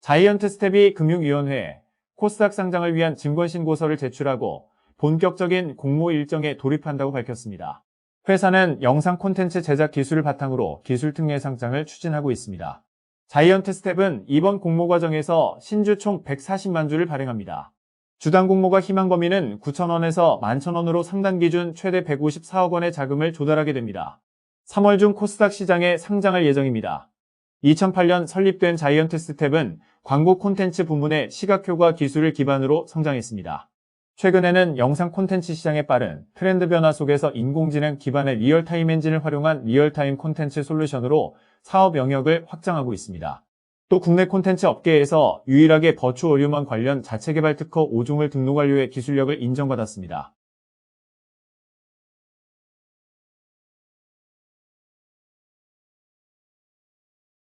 자이언트 스텝이 금융위원회에 코스닥 상장을 위한 증권신고서를 제출하고 본격적인 공모 일정에 돌입한다고 밝혔습니다. 회사는 영상 콘텐츠 제작 기술을 바탕으로 기술 특례 상장을 추진하고 있습니다. 자이언트 스텝은 이번 공모 과정에서 신주 총 140만 주를 발행합니다. 주당 공모가 희망 범위는 9천원에서 11,000원으로 상단 기준 최대 154억 원의 자금을 조달하게 됩니다. 3월 중 코스닥 시장에 상장할 예정입니다. 2008년 설립된 자이언트 스텝은 광고 콘텐츠 부문의 시각효과 기술을 기반으로 성장했습니다. 최근에는 영상 콘텐츠 시장의 빠른 트렌드 변화 속에서 인공지능 기반의 리얼타임 엔진을 활용한 리얼타임 콘텐츠 솔루션으로 사업 영역을 확장하고 있습니다. 또 국내 콘텐츠 업계에서 유일하게 버추얼 휴먼 관련 자체 개발 특허 5종을 등록 완료해 기술력을 인정받았습니다.